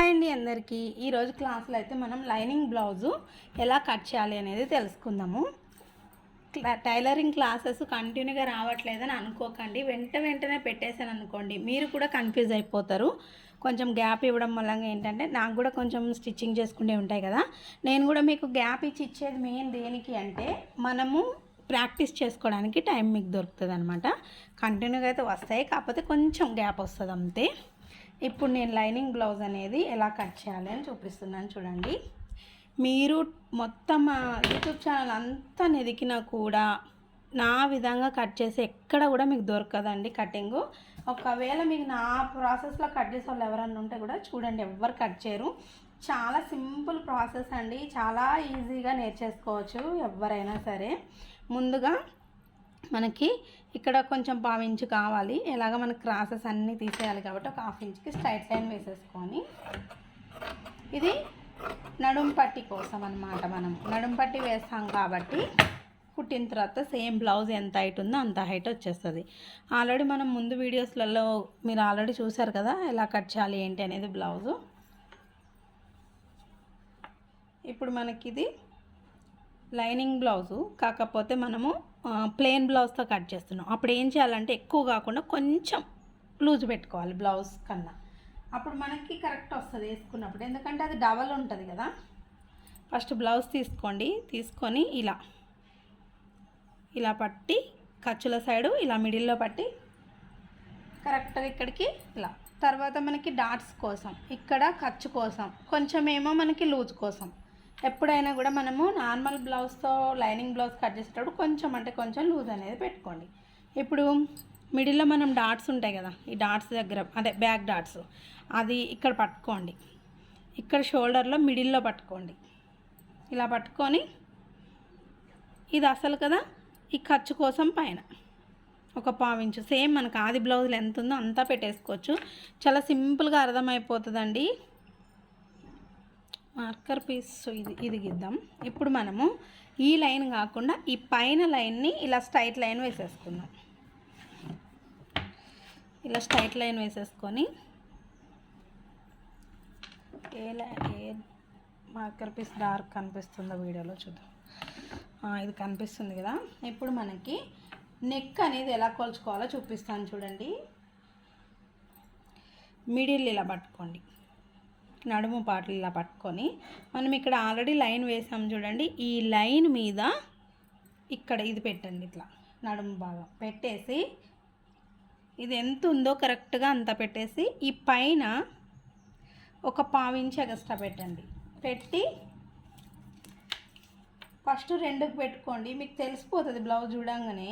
Hi అండి అందరికీ. ఈరోజు క్లాస్లో అయితే మనం లైనింగ్ బ్లౌజు ఎలా కట్ చేయాలి అనేది తెలుసుకుందాము. టైలరింగ్ క్లాసెస్ కంటిన్యూగా రావట్లేదని అనుకోకండి. వెంట వెంటనే పెట్టేసాను అనుకోండి మీరు కూడా కన్ఫ్యూజ్ అయిపోతారు. కొంచెం గ్యాప్ ఇవ్వడం వల్ల ఏంటంటే నాకు కూడా కొంచెం స్టిచ్చింగ్ చేసుకుంటే ఉంటాయి కదా. నేను కూడా మీకు గ్యాప్ ఇచ్చి ఇచ్చేది మెయిన్ దేనికి అంటే మనము ప్రాక్టీస్ చేసుకోవడానికి టైం మీకు దొరుకుతుంది అనమాట కంటిన్యూగా అయితే వస్తాయి కాకపోతే కొంచెం గ్యాప్ వస్తుంది అంతే. ఇప్పుడు నేను లైనింగ్ బ్లౌజ్ అనేది ఎలా కట్ చేయాలి అని చూపిస్తున్నాను చూడండి. మీరు మొత్తం యూట్యూబ్ ఛానల్ అంతా నెదికినా కూడా నా విధంగా కట్ చేసి ఎక్కడ కూడా మీకు దొరకదండి కటింగు. ఒకవేళ మీకు నా ప్రాసెస్లో కట్ చేసే వాళ్ళు ఎవరన్నా ఉంటే కూడా చూడండి ఎవ్వరు కట్ చేయరు. చాలా సింపుల్ ప్రాసెస్ అండి. చాలా ఈజీగా నేర్చేసుకోవచ్చు ఎవరైనా సరే. ముందుగా మనకి ఇక్కడ కొంచెం పావు ఇంచు కావాలి. ఎలాగ మనకి క్రాసెస్ అన్నీ తీసేయాలి కాబట్టి ఒక హాఫ్ ఇంచ్కి స్ట్రైట్ లైన్ వేసేసుకొని ఇది నడుం పట్టి కోసం అనమాట మనం. నడుం పట్టి వేస్తాం కాబట్టి కుట్టిన తర్వాత సేమ్ బ్లౌజ్ ఎంత హైట్ ఉందో అంత హైట్ వచ్చేస్తుంది. ఆల్రెడీ మనం ముందు వీడియోస్లలో మీరు ఆల్రెడీ చూసారు కదా ఎలా కట్ చేయాలి ఏంటి అనేది బ్లౌజు. ఇప్పుడు మనకి ఇది లైనింగ్ బ్లౌజు. కాకపోతే మనము ప్లెయిన్ బ్లౌజ్తో కట్ చేస్తున్నాం. అప్పుడు ఏం చేయాలంటే ఎక్కువ కాకుండా కొంచెం లూజ్ పెట్టుకోవాలి బ్లౌజ్ కన్నా. అప్పుడు మనకి కరెక్ట్ వస్తుంది వేసుకున్నప్పుడు. ఎందుకంటే అది డబల్ ఉంటుంది కదా. ఫస్ట్ బ్లౌజ్ తీసుకోండి. తీసుకొని ఇలా. ఇలా పట్టి ఖర్చుల సైడు ఇలా మిడిల్లో పట్టి కరెక్ట్గా ఇక్కడికి ఇలా. తర్వాత మనకి డాట్స్ కోసం ఇక్కడ ఖర్చు కోసం కొంచెం ఏమో మనకి లూజ్ కోసం. ఎప్పుడైనా కూడా మనము నార్మల్ బ్లౌజ్తో లైనింగ్ బ్లౌజ్ కట్ చేసేటప్పుడు కొంచెం అంటే కొంచెం లూజ్ అనేది పెట్టుకోండి. ఇప్పుడు మిడిల్లో మనం డాట్స్ ఉంటాయి కదా ఈ డాట్స్ దగ్గర అదే బ్యాక్ డాట్స్ అది ఇక్కడ పట్టుకోండి. ఇక్కడ షోల్డర్లో మిడిల్లో పట్టుకోండి. ఇలా పట్టుకొని ఇది అసలు కదా ఈ ఖర్చు కోసం పైన ఒక పావించు సేమ్ మనకు ఆది బ్లౌజులు ఎంత ఉందో అంతా పెట్టేసుకోవచ్చు. చాలా సింపుల్గా అర్థమైపోతుందండి. మార్కర్ పీస్ ఇది ఇది గిద్దాం. ఇప్పుడు మనము ఈ లైన్ కాకుండా ఈ పైన లైన్ని ఇలా స్ట్రైట్ లైన్ వేసేసుకుందాం. ఇలా స్ట్రైట్ లైన్ వేసేసుకొని ఏ ఏ మార్కర్ పీస్ డార్క్ కనిపిస్తుందో వీడియోలో చూద్దాం. ఇది కనిపిస్తుంది కదా. ఇప్పుడు మనకి నెక్ అనేది ఎలా కొలుచుకోవాలో చూపిస్తాను చూడండి. మిడిల్ ఇలా పట్టుకోండి. నడుము పాటలు ఇలా పట్టుకొని మనం ఇక్కడ ఆల్రెడీ లైన్ వేసాం చూడండి. ఈ లైన్ మీద ఇక్కడ ఇది పెట్టండి ఇట్లా నడుము భాగం పెట్టేసి ఇది ఎంత ఉందో కరెక్ట్గా అంత పెట్టేసి ఈ పైన ఒక పావించి ఎగస్ట్రా పెట్టండి. పెట్టి ఫస్ట్ రెండుకి పెట్టుకోండి. మీకు తెలిసిపోతుంది బ్లౌజ్ చూడంగానే.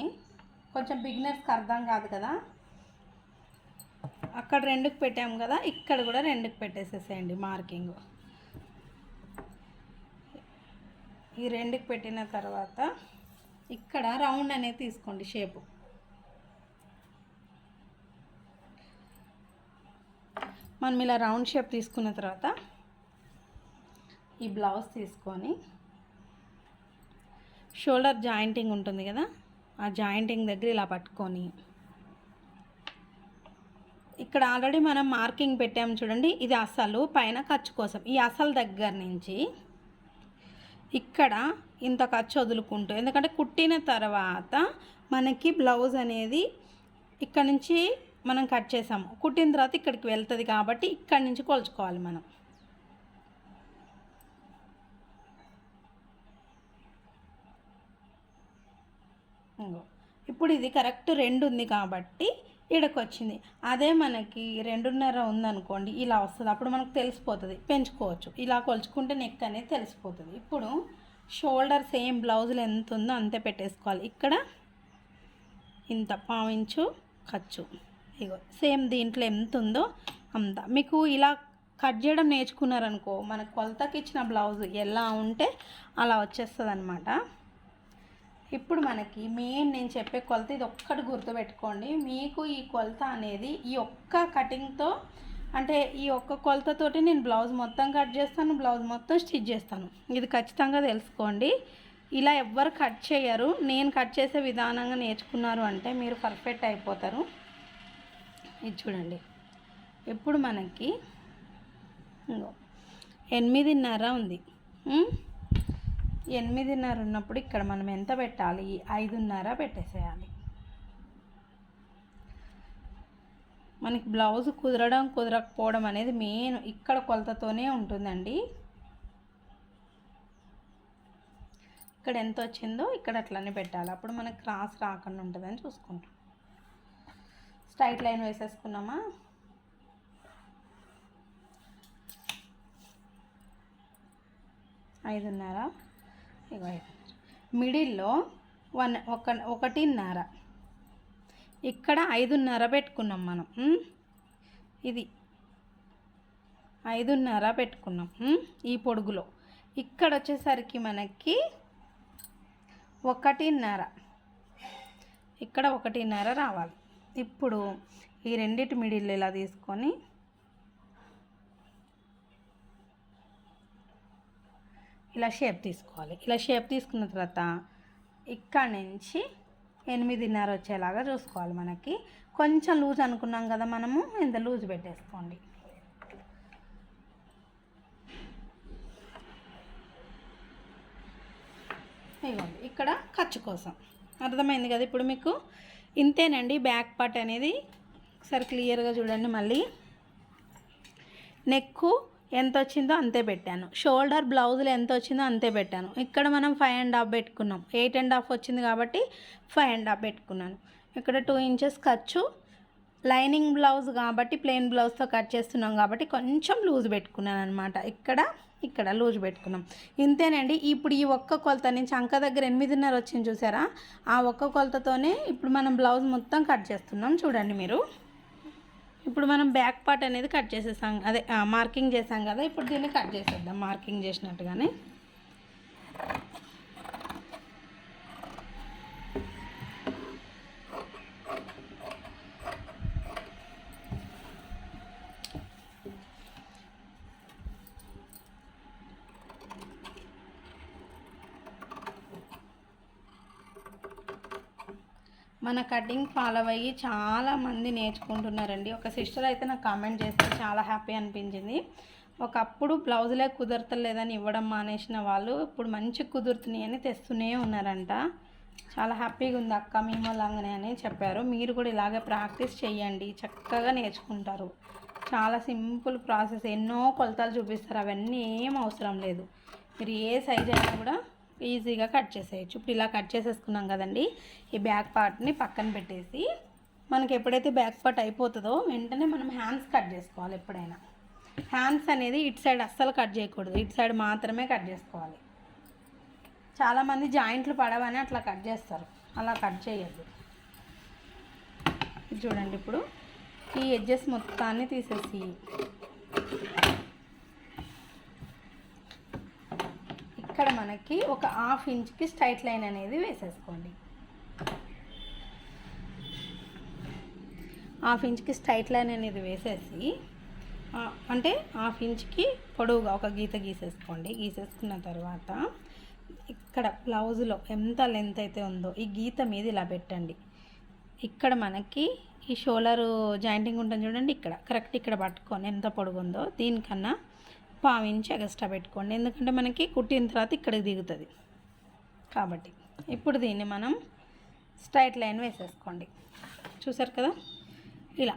కొంచెం బిగినర్స్కి అర్థం కాదు కదా. అక్కడ రెండుకు పెట్టాము కదా ఇక్కడ కూడా రెండుకి పెట్టేసేసేయండి మార్కింగ్. ఈ రెండుకి పెట్టిన తర్వాత ఇక్కడ రౌండ్ అనేది తీసుకోండి షేపు. మనం ఇలా రౌండ్ షేప్ తీసుకున్న తర్వాత ఈ బ్లౌజ్ తీసుకొని షోల్డర్ జాయింటింగ్ ఉంటుంది కదా ఆ జాయింటింగ్ దగ్గర ఇలా పట్టుకొని ఇక్కడ ఆల్రెడీ మనం మార్కింగ్ పెట్టాము చూడండి. ఇది అసలు పైన ఖర్చు కోసం. ఈ అసలు దగ్గర నుంచి ఇక్కడ ఇంత ఖర్చు వదులుకుంటూ ఎందుకంటే కుట్టిన తర్వాత మనకి బ్లౌజ్ అనేది ఇక్కడ నుంచి మనం కట్ చేసాము. కుట్టిన తర్వాత ఇక్కడికి వెళ్తుంది కాబట్టి ఇక్కడి నుంచి కొలుచుకోవాలి మనం. ఇప్పుడు ఇది కరెక్ట్ రెండు ఉంది కాబట్టి ఇడకొచ్చింది అదే మనకి రెండున్నర ఉందనుకోండి ఇలా వస్తుంది. అప్పుడు మనకు తెలిసిపోతుంది. పెంచుకోవచ్చు. ఇలా కొలుచుకుంటే నెక్ అనేది తెలిసిపోతుంది. ఇప్పుడు షోల్డర్ సేమ్ బ్లౌజులు ఎంత ఉందో అంతే పెట్టేసుకోవాలి. ఇక్కడ ఇంత పావించు ఖర్చు. ఇగో సేమ్ దీంట్లో ఎంత ఉందో అంత. మీకు ఇలా కట్ చేయడం నేర్చుకున్నారనుకో మనకు కొలతకి ఇచ్చిన బ్లౌజ్ ఎలా ఉంటే అలా వచ్చేస్తుంది అనమాట ఇప్పుడు మనకి మెయిన్ నేను చెప్పే కొలత ఇది ఒక్కటి గుర్తుపెట్టుకోండి. మీకు ఈ కొలత అనేది ఈ ఒక్క కటింగ్తో అంటే ఈ ఒక్క కొలతతోటి నేను బ్లౌజ్ మొత్తం కట్ చేస్తాను బ్లౌజ్ మొత్తం స్టిచ్ చేస్తాను. ఇది ఖచ్చితంగా తెలుసుకోండి. ఇలా ఎవ్వరు కట్ చేయరు. నేను కట్ చేసే విధానంగా నేర్చుకున్నారు అంటే మీరు పర్ఫెక్ట్ అయిపోతారు. ఇది చూడండి. ఇప్పుడు మనకి ఎనిమిదిన్నర ఉంది. ఎనిమిదిన్నర ఉన్నప్పుడు ఇక్కడ మనం ఎంత పెట్టాలి? ఐదున్నర పెట్టేసేయాలి. మనకి బ్లౌజ్ కుదరడం కుదరకపోవడం అనేది మెయిన్ ఇక్కడ కొలతతోనే ఉంటుందండి. ఇక్కడ ఎంత వచ్చిందో ఇక్కడ అట్లనే పెట్టాలి. అప్పుడు మనకి క్రాస్ రాకుండా ఉంటుందని చూసుకుంటాం. స్ట్రైట్ లైన్ వేసేసుకున్నామా? ఐదున్నర. ఇగో మిడిల్లో వన్ ఒక ఒకటిన్నర. ఇక్కడ ఐదున్నర పెట్టుకున్నాం మనం ఇది ఐదున్నర పెట్టుకున్నాం ఈ పొడుగులో. ఇక్కడ వచ్చేసరికి మనకి ఒకటిన్నర. ఇక్కడ ఒకటిన్నర రావాలి. ఇప్పుడు ఈ రెండిటి మిడిల్ ఇలా తీసుకొని ఇలా షేప్ తీసుకోవాలి. ఇలా షేప్ తీసుకున్న తర్వాత ఇక్కడ నుంచి ఎనిమిదిన్నర వచ్చేలాగా చూసుకోవాలి మనకి. కొంచెం లూజ్ అనుకున్నాం కదా మనము ఇంత లూజ్ పెట్టేసుకోండి. ఇదిగోండి ఇక్కడ ఖర్చు కోసం. అర్థమైంది కదా ఇప్పుడు మీకు? ఇంతేనండి బ్యాక్ పార్ట్ అనేది ఒకసారి క్లియర్గా చూడండి మళ్ళీ. నెక్కు ఎంత వచ్చిందో అంతే పెట్టాను. షోల్డర్ బ్లౌజులు ఎంత వచ్చిందో అంతే పెట్టాను. ఇక్కడ మనం ఫైవ్ అండ్ హాఫ్ పెట్టుకున్నాం. ఎయిట్ అండ్ హాఫ్ వచ్చింది కాబట్టి ఫైవ్ అండ్ హాఫ్ పెట్టుకున్నాను. ఇక్కడ టూ ఇంచెస్ ఖర్చు. లైనింగ్ బ్లౌజ్ కాబట్టి ప్లెయిన్ బ్లౌజ్తో కట్ చేస్తున్నాం కాబట్టి కొంచెం లూజ్ పెట్టుకున్నాను అనమాట ఇక్కడ ఇక్కడ లూజ్ పెట్టుకున్నాం. ఇంతేనండి ఇప్పుడు ఈ ఒక్క కొలత నుంచి అంక దగ్గర ఎనిమిదిన్నర వచ్చింది చూసారా? ఆ ఒక్క కొలతతోనే ఇప్పుడు మనం బ్లౌజ్ మొత్తం కట్ చేస్తున్నాం. చూడండి మీరు. ఇప్పుడు మనం బ్యాక్ పార్ట్ అనేది కట్ చేసేసాం. అదే మార్కింగ్ చేసాం కదా ఇప్పుడు దీన్ని కట్ చేసేద్దాం మార్కింగ్ చేసినట్టుగానే. మన కటింగ్ ఫాలో అయ్యి చాలా మంది నేర్చుకుంటున్నారండి. ఒక సిస్టర్ అయితే నాకు కామెంట్ చేస్తే చాలా హ్యాపీ అనిపించింది. ఒకప్పుడు బ్లౌజులే కుదరతలేదని ఇవ్వడం మానేసిన వాళ్ళు ఇప్పుడు మంచి కుదురుతున్నాయి అని తెస్తూనే ఉన్నారంట. చాలా హ్యాపీగా ఉంది అక్క మేము లాగానే అని చెప్పారు. మీరు కూడా ఇలాగే ప్రాక్టీస్ చేయండి చక్కగా నేర్చుకుంటారు. చాలా సింపుల్ ప్రాసెస్. ఎన్నో కొలతలు చూపిస్తారు. అవన్నీ ఏం అవసరం లేదు. మీరు ఏ సైజ్ అయినా కూడా ఈజీగా కట్ చేసేయచ్చు. ఇప్పుడు ఇలా కట్ చేసేసుకున్నాం కదండి. ఈ బ్యాక్ పార్ట్ని పక్కన పెట్టేసి మనకి ఎప్పుడైతే బ్యాక్ పార్ట్ అయిపోతుందో వెంటనే మనం హ్యాండ్స్ కట్ చేసుకోవాలి ఎప్పుడైనా. హ్యాండ్స్ అనేది ఇటు సైడ్ అస్సలు కట్ చేయకూడదు. ఇటు సైడ్ మాత్రమే కట్ చేసుకోవాలి. చాలామంది జాయింట్లు పడవని అట్లా కట్ చేస్తారు. అలా కట్ చేయొద్దు. చూడండి ఇప్పుడు ఈ ఎడ్జెస్ మొత్తాన్ని తీసేసి మనకి ఒక హాఫ్ ఇంచ్కి స్ట్రైట్ లైన్ అనేది వేసేసుకోండి. హాఫ్ ఇంచ్కి స్ట్రైట్ లైన్ అనేది వేసేసి అంటే హాఫ్ ఇంచ్కి పొడవుగా ఒక గీత గీసేసుకోండి. గీసేసుకున్న తర్వాత ఇక్కడ బ్లౌజ్లో ఎంత లెంత్ అయితే ఉందో ఈ గీత మీద ఇలా పెట్టండి. ఇక్కడ మనకి ఈ షోలర్ జాయింటింగ్ ఉంటుంది చూడండి ఇక్కడ. కరెక్ట్ ఇక్కడ పట్టుకొని ఎంత పొడుగు ఉందో దీనికన్నా పావించి ఎగస్ట్రా పెట్టుకోండి. ఎందుకంటే మనకి కుట్టిన తర్వాత ఇక్కడికి దిగుతుంది. కాబట్టి ఇప్పుడు దీన్ని మనం స్ట్రైట్ లైన్ వేసేసుకోండి. చూసారు కదా? ఇలా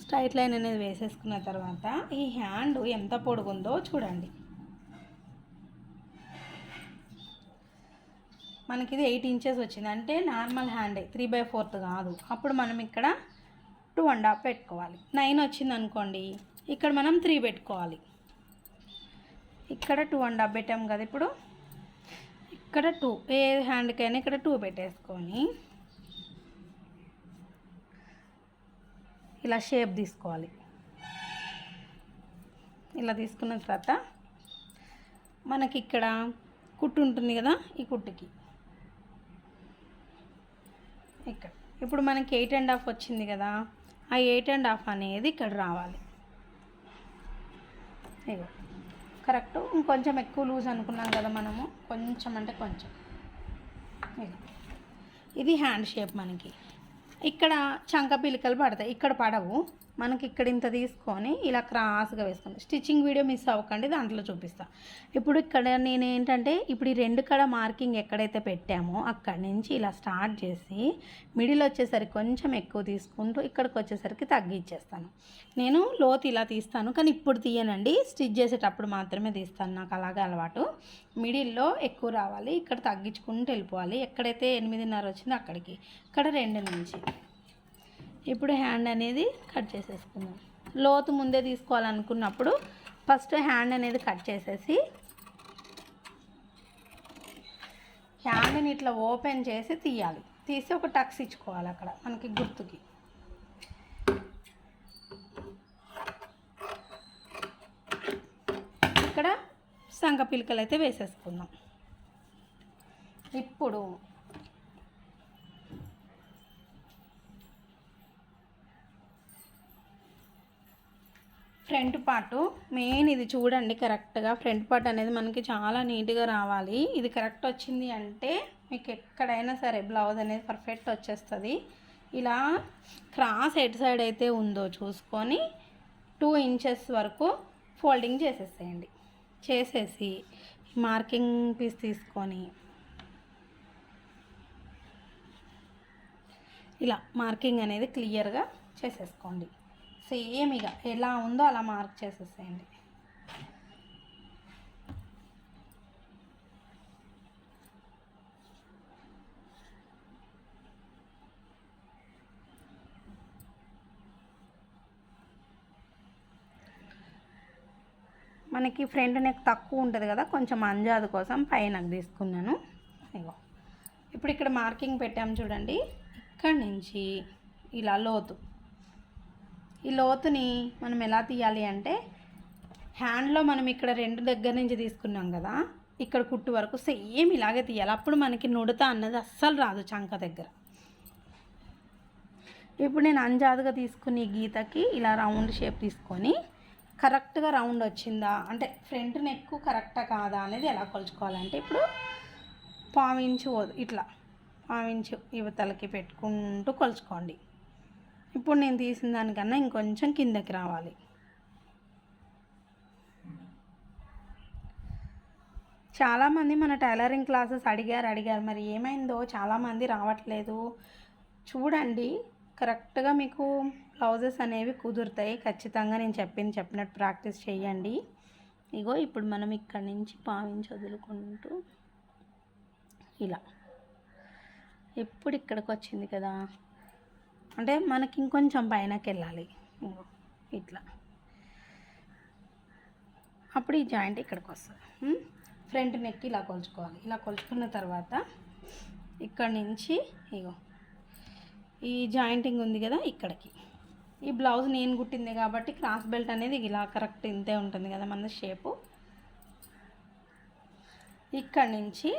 స్ట్రైట్ లైన్ అనేది వేసేసుకున్న తర్వాత ఈ హ్యాండ్ ఎంత పొడుగుందో చూడండి. మనకి ఇది ఎయిట్ ఇంచెస్ వచ్చింది. అంటే నార్మల్ హ్యాండే త్రీ బై ఫోర్త్ కాదు. అప్పుడు మనం ఇక్కడ టూ అండ్ హాఫ్ పెట్టుకోవాలి. నైన్ వచ్చింది అనుకోండి ఇక్కడ మనం త్రీ పెట్టుకోవాలి. ఇక్కడ టూ అండ్ హాఫ్ పెట్టాం కదా ఇప్పుడు. ఇక్కడ టూ ఏ హ్యాండ్కైనా ఇక్కడ టూ పెట్టేసుకొని ఇలా షేప్ తీసుకోవాలి. ఇలా తీసుకున్న తర్వాత మనకి ఇక్కడ కుట్టు ఉంటుంది కదా ఈ కుట్టుకి. ఇక్కడ. ఇప్పుడు మనకి ఎయిట్ అండ్ హాఫ్ వచ్చింది కదా ఆ ఎయిట్ అండ్ హాఫ్ అనేది ఇక్కడ రావాలి. ఇగో. కరెక్ట్. ఇంకొంచెం ఎక్కువ లూజ్ అనుకున్నాం కదా మనము. కొంచెం అంటే కొంచెం. ఇది హ్యాండ్ షేప్ మనకి. ఇక్కడ చంక పిలికలు పడతాయి. ఇక్కడ పడవు. మనకి ఇక్కడ ఇంత తీసుకొని ఇలా క్రాస్గా వేసుకోండి స్టిచ్చింగ్ వీడియో మిస్ అవ్వకండి దాంట్లో చూపిస్తాను ఇప్పుడు ఇక్కడ నేను ఏంటంటే ఇప్పుడు ఈ రెండు కడ మార్కింగ్ ఎక్కడైతే పెట్టామో అక్కడి నుంచి ఇలా స్టార్ట్ చేసి మిడిల్ వచ్చేసరికి కొంచెం ఎక్కువ తీసుకుంటూ ఇక్కడికి వచ్చేసరికి తగ్గించేస్తాను నేను లోతు ఇలా తీస్తాను కానీ ఇప్పుడు తీయనండి. స్టిచ్ చేసేటప్పుడు మాత్రమే తీస్తాను నాకు అలాగే అలవాటు. మిడిల్లో ఎక్కువ రావాలి ఇక్కడ తగ్గించుకుంటూ వెళ్ళిపోవాలి. ఎక్కడైతే ఎనిమిదిన్నర వచ్చిందో అక్కడికి ఇక్కడ రెండు నుంచి. ఇప్పుడు హ్యాండ్ అనేది కట్ చేసేసుకుందాం. లోతు ముందే తీసుకోవాలనుకున్నప్పుడు ఫస్ట్ హ్యాండ్ అనేది కట్ చేసేసి హ్యాండ్ని ఇట్లా ఓపెన్ చేసి తీయాలి. తీసి ఒక టక్స్ ఇచ్చుకోవాలి అక్కడ మనకి గుర్తుకి. ఇక్కడ సంగ పిలకలు అయితే వేసేసుకుందాం. ఇప్పుడు ఫ్రంట్ పార్ట్. మెయిన్ ఇది చూడండి కరెక్ట్గా ఫ్రంట్ పార్ట్ అనేది మనకి చాలా నీట్గా రావాలి. ఇది కరెక్ట్ వచ్చింది అంటే మీకు ఎక్కడైనా సరే బ్లౌజ్ అనేది పర్ఫెక్ట్ వచ్చేస్తుంది. ఇలా క్రాస్ ఎడ్ సైడ్ అయితే ఉందో చూసుకొని టూ ఇంచెస్ వరకు ఫోల్డింగ్ చేసేసేయండి. చేసేసి మార్కింగ్ పీస్ తీసుకొని ఇలా మార్కింగ్ అనేది క్లియర్గా చేసేసుకోండి. సేమ్ ఇక ఎలా ఉందో అలా మార్క్ చేసేసేయండి. మనకి ఫ్రంట్ నెక్ తక్కువ ఉంటుంది కదా కొంచెం అంజాదు కోసం పైన తీసుకున్నాను. ఇగో. ఇప్పుడు ఇక్కడ మార్కింగ్ పెట్టాము చూడండి. ఇక్కడి నుంచి ఇలా లోతు. ఈ లోతుని మనం ఎలా తీయాలి అంటే హ్యాండ్లో మనం ఇక్కడ రెండు దగ్గర నుంచి తీసుకున్నాం కదా ఇక్కడ కుట్టు వరకు సేమ్ ఇలాగే తీయాలి. అప్పుడు మనకి నుడత అన్నది అస్సలు రాదు చంక దగ్గర. ఇప్పుడు నేను అంజాదుగా తీసుకుని గీతకి ఇలా రౌండ్ షేప్ తీసుకొని కరెక్ట్గా రౌండ్ వచ్చిందా? అంటే ఫ్రంట్ నెక్ కరెక్టా కాదా అనేది ఎలా కొలుచుకోవాలంటే ఇప్పుడు పావించు ఇట్లా పావించు యువతలకి పెట్టుకుంటూ కొలుచుకోండి. ఇప్పుడు నేను తీసిన దానికన్నా ఇంకొంచెం కిందకి రావాలి. చాలామంది మన టైలరింగ్ క్లాసెస్ అడిగారు అడిగారు. మరి ఏమైందో? చాలామంది రావట్లేదు. చూడండి కరెక్ట్గా మీకు బ్లౌజెస్ అనేవి కుదురుతాయి. ఖచ్చితంగా నేను చెప్పింది చెప్పినట్టు ప్రాక్టీస్ చేయండి. ఇగో ఇప్పుడు మనం ఇక్కడి నుంచి పావించి వదులుకుంటూ ఇలా. ఎప్పుడు ఇక్కడికి వచ్చింది కదా. అంటే మనకి ఇంకొంచెం పైనకి వెళ్ళాలి ఇట్లా. అప్పుడు ఈ జాయింట్ ఇక్కడికి వస్తుంది ఫ్రంట్ నెక్ ఇలా కొలుచుకోవాలి. ఇలా కొలుచుకున్న తర్వాత ఇక్కడ నుంచి ఇగో ఈ జాయింటింగ్ ఉంది కదా ఇక్కడికి. ఈ బ్లౌజ్ నేను కుట్టింది కాబట్టి క్రాస్ బెల్ట్ అనేది ఇలా కరెక్ట్ ఇంతే ఉంటుంది కదా మన షేపు. ఇక్కడ నుంచి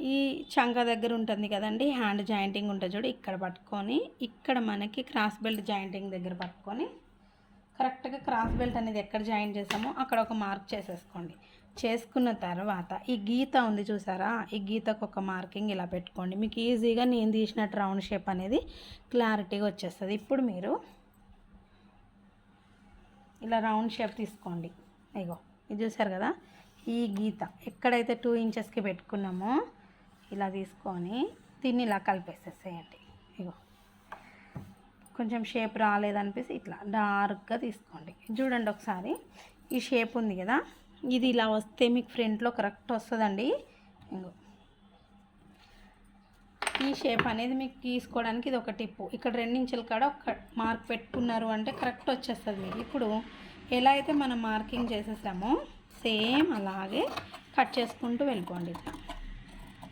ఈ చంక దగ్గర ఉంటుంది కదండి హ్యాండ్ జాయింటింగ్ ఉంటుంది చూడు ఇక్కడ పట్టుకొని ఇక్కడ మనకి క్రాస్ బెల్ట్ జాయింటింగ్ దగ్గర పట్టుకొని కరెక్ట్గా క్రాస్ బెల్ట్ అనేది ఎక్కడ జాయిన్ చేసామో అక్కడ ఒక మార్క్ చేసేసుకోండి. చేసుకున్న తర్వాత ఈ గీత ఉంది చూసారా? ఈ గీతకు ఒక మార్కింగ్ ఇలా పెట్టుకోండి. మీకు ఈజీగా నేను తీసినట్టు రౌండ్ షేప్ అనేది క్లారిటీగా వచ్చేస్తుంది. ఇప్పుడు మీరు ఇలా రౌండ్ షేప్ తీసుకోండి. ఇగో ఇది చూసారు కదా? ఈ గీత ఎక్కడైతే టూ ఇంచెస్కి పెట్టుకున్నామో ఇలా తీసుకొని దీన్ని ఇలా కలిపేసేసేయండి. ఇగో. కొంచెం షేప్ రాలేదనిపిస్తే ఇట్లా డార్క్గా తీసుకోండి. చూడండి ఒకసారి ఈ షేప్ ఉంది కదా ఇది ఇలా వస్తే మీకు ఫ్రంట్లో కరెక్ట్ వస్తుందండి. ఇంకో ఈ షేప్ అనేది మీకు తీసుకోవడానికి ఇది ఒక టిప్పు. ఇక్కడ రెండించుల కాడ ఒక మార్క్ పెట్టుకున్నారు అంటే కరెక్ట్ వచ్చేస్తుంది మీకు. ఇప్పుడు ఎలా అయితే మనం మార్కింగ్ చేసేసామో సేమ్ అలాగే కట్ చేసుకుంటూ వెళ్ళిపోండి ఇట్లా.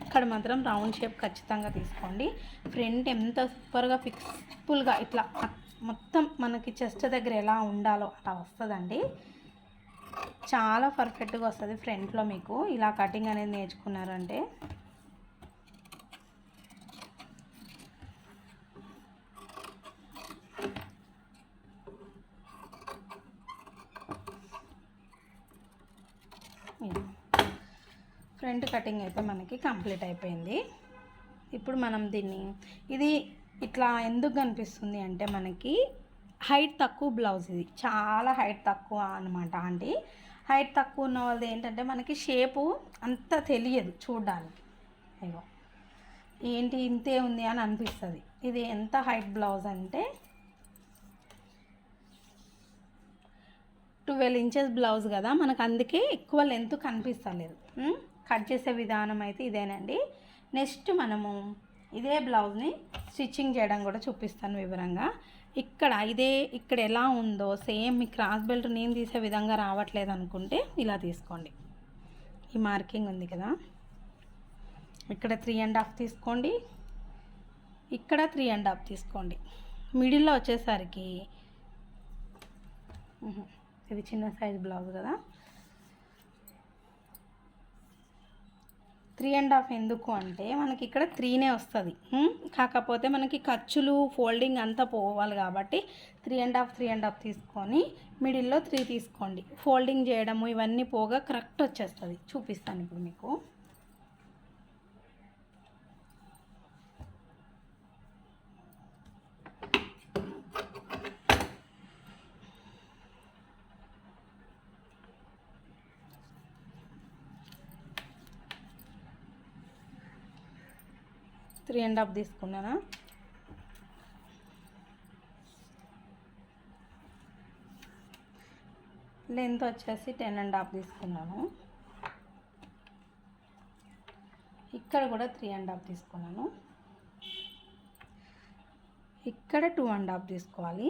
ఇక్కడ మాత్రం రౌండ్ షేప్ ఖచ్చితంగా తీసుకోండి. ఫ్రంట్ ఎంత సూపర్గా ఫిక్స్ఫుల్గా ఇట్లా మొత్తం మనకి చెస్ట్ దగ్గర ఎలా ఉండాలో అలా వస్తుందండి. చాలా పర్ఫెక్ట్గా వస్తుంది ఫ్రంట్లో మీకు. ఇలా కటింగ్ అనేది నేర్చుకున్నారంటే ఇది. ఫ్రంట్ కటింగ్ అయితే మనకి కంప్లీట్ అయిపోయింది. ఇప్పుడు మనం దీన్ని ఇది ఇట్లా ఎందుకు కనిపిస్తుంది అంటే మనకి హైట్ తక్కువ బ్లౌజ్ ఇది. చాలా హైట్ తక్కువ అనమాట ఆంటీ. హైట్ తక్కువ ఉన్న వాళ్ళది ఏంటంటే మనకి షేపు అంత తెలియదు చూడడానికి. అయ్యో. ఏంటి ఇంతే ఉంది అని అనిపిస్తుంది. ఇది ఎంత హైట్ బ్లౌజ్ అంటే ట్వెల్వ్ ఇంచెస్ బ్లౌజ్ కదా మనకు అందుకే ఎక్కువ లెంత్ కనిపిస్తలేదు. కట్ చేసే విధానం అయితే ఇదేనండి. నెక్స్ట్ మనము ఇదే బ్లౌజ్ని స్టిచ్చింగ్ చేయడం కూడా చూపిస్తాను వివరంగా. ఇక్కడ ఇదే ఇక్కడ ఎలా ఉందో సేమ్ మీ క్రాస్ బెల్ట్ నేను తీసే విధంగా రావట్లేదు అనుకుంటే ఇలా తీసుకోండి. ఈ మార్కింగ్ ఉంది కదా. ఇక్కడ త్రీ అండ్ హాఫ్ తీసుకోండి. ఇక్కడ త్రీ అండ్ హాఫ్ తీసుకోండి. మిడిల్లో వచ్చేసరికి ఇది చిన్న సైజ్ బ్లౌజ్ కదా. త్రీ అండ్ హాఫ్ ఎందుకు అంటే మనకి ఇక్కడ త్రీనే వస్తుంది. కాకపోతే మనకి ఖర్చులు ఫోల్డింగ్ అంతా పోవాలి కాబట్టి three and half three and half తీసుకొని మిడిల్లో త్రీ తీసుకోండి. ఫోల్డింగ్ చేయడము ఇవన్నీ పోగా కరెక్ట్ వచ్చేస్తుంది. చూపిస్తాను ఇప్పుడు మీకు. త్రీ అండ్ హాఫ్ తీసుకున్నానా? లెంత్ వచ్చేసి టెన్ అండ్ హాఫ్ తీసుకున్నాను. ఇక్కడ కూడా త్రీ అండ్ హాఫ్ తీసుకున్నాను. ఇక్కడ టూ అండ్ హాఫ్ తీసుకోవాలి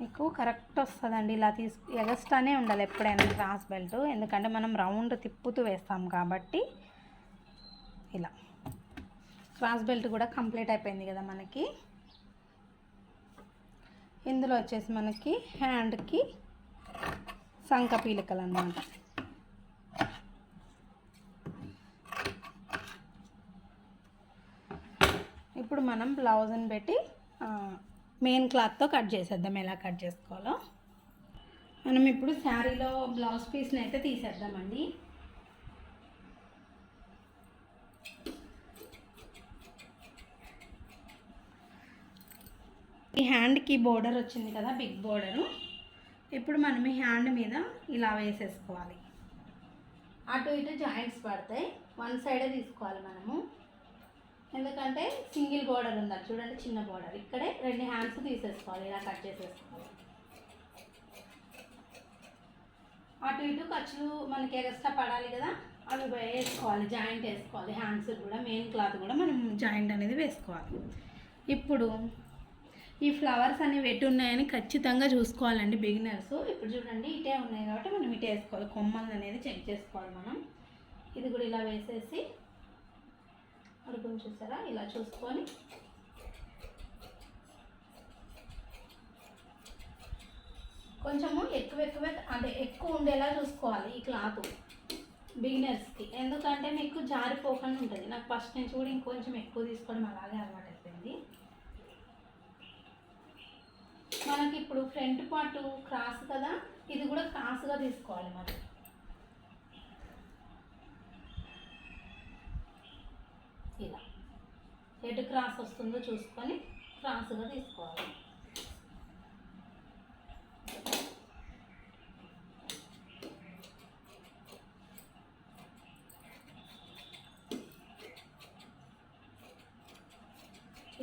మీకు కరెక్ట్ వస్తుందండి ఇలా తీసు ఎగస్ట్రానే ఉండాలి ఎప్పుడైనా క్రాస్ బెల్ట్. ఎందుకంటే మనం రౌండ్ తిప్పుతూ వేస్తాం కాబట్టి ఇలా. క్రాస్ బెల్ట్ కూడా కంప్లీట్ అయిపోయింది కదా మనకి. ఇందులో వచ్చేసి మనకి హ్యాండ్కి సంక పీలికలు అన్నమాట ఇప్పుడు మనం బ్లౌజ్ని పెట్టి మెయిన్ క్లాత్తో కట్ చేసేద్దాం. ఎలా కట్ చేసుకోవాలో. మనం ఇప్పుడు శారీలో బ్లౌజ్ పీస్ని అయితే తీసేద్దామండి. ఈ హ్యాండ్కి బోర్డర్ వచ్చింది కదా బిగ్ బోర్డరు. ఇప్పుడు మనం ఈ హ్యాండ్ మీద ఇలా వేసేసుకోవాలి. అటు ఇటు జాయింట్స్ పడతాయి. వన్ సైడే తీసుకోవాలి మనము. ఎందుకంటే సింగిల్ బోర్డర్ ఉంది చూడండి చిన్న బోర్డర్. ఇక్కడే రెండు హ్యాండ్స్ తీసేసుకోవాలి ఇలా కట్ చేసేసుకోవాలి. అటు ఇటు ఖర్చులు మనకి ఎగస్ట్రా పడాలి కదా అవి వేసుకోవాలి జాయింట్ వేసుకోవాలి హ్యాండ్స్ కూడా మెయిన్ క్లాత్ కూడా మనం జాయింట్ అనేది వేసుకోవాలి. ఇప్పుడు ఈ ఫ్లవర్స్ అనేవి ఎటు ఉన్నాయని ఖచ్చితంగా చూసుకోవాలండి బిగినర్స్ ఇప్పుడు చూడండి ఇటే ఉన్నాయి కాబట్టి మనం ఇటే వేసుకోవాలి. కొమ్మలు అనేది చెక్ చేసుకోవాలి మనం. ఇది కూడా ఇలా వేసేసి అడుగుని చూసారా? ఇలా చూసుకొని కొంచెము ఎక్కువ ఎక్కువ అంటే ఎక్కువ ఉండేలా చూసుకోవాలి ఈ క్లాత్. బిగినర్స్కి ఎందుకంటే మీకు జారిపోకుండా ఉంటుంది. నాకు ఫస్ట్ నుంచి కూడా ఇంకొంచెం ఎక్కువ తీసుకోవడం అలాగే అలవాటు అయిపోయింది. మనకి ఇప్పుడు ఫ్రంట్ పార్ట్ క్రాస్ కదా ఇది కూడా క్రాస్గా తీసుకోవాలి మనం ఇలా. ఎటు క్రాస్ వస్తుందో చూసుకొని క్రాస్గా తీసుకోవాలి.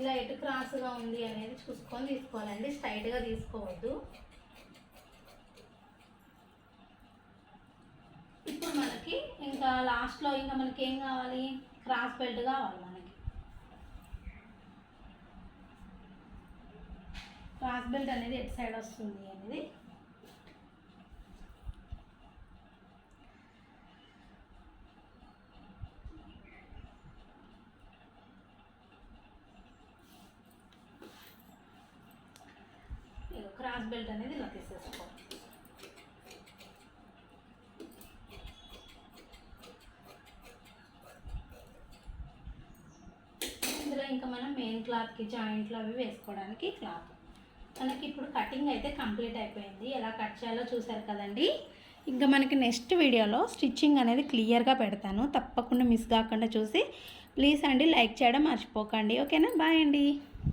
ఇలా ఎటు క్రాస్గా ఉంది అనేది చూసుకొని తీసుకోవాలండి. స్ట్రైట్గా తీసుకోవద్దు. ఇప్పుడు మనకి ఇంకా లాస్ట్లో ఇంకా మనకి ఏం కావాలి? క్రాస్ బెల్ట్ కావాలి మనకి. క్రాస్ బెల్ట్ అనేది ఎటు సైడ్ వస్తుంది అనేది ఇగో క్రాస్ బెల్ట్ అనేది ఇలా తీసేసుకోవాలి ఇందులో ఇంకా మనం మెయిన్ క్లాత్కి జాయింట్లు అవి వేసుకోవడానికి క్లాత్ మనకి ఇప్పుడు కటింగ్ అయితే కంప్లీట్ అయిపోయింది. ఎలా కట్ చేయాలో చూసారు కదండి? ఇంకా మనకి నెక్స్ట్ వీడియోలో స్టిచ్చింగ్ అనేది క్లియర్గా పెడతాను. తప్పకుండా మిస్ కాకుండా చూసి ప్లీజ్ అండి లైక్ చేయడం మర్చిపోకండి. ఓకేనా బాయ్ అండి.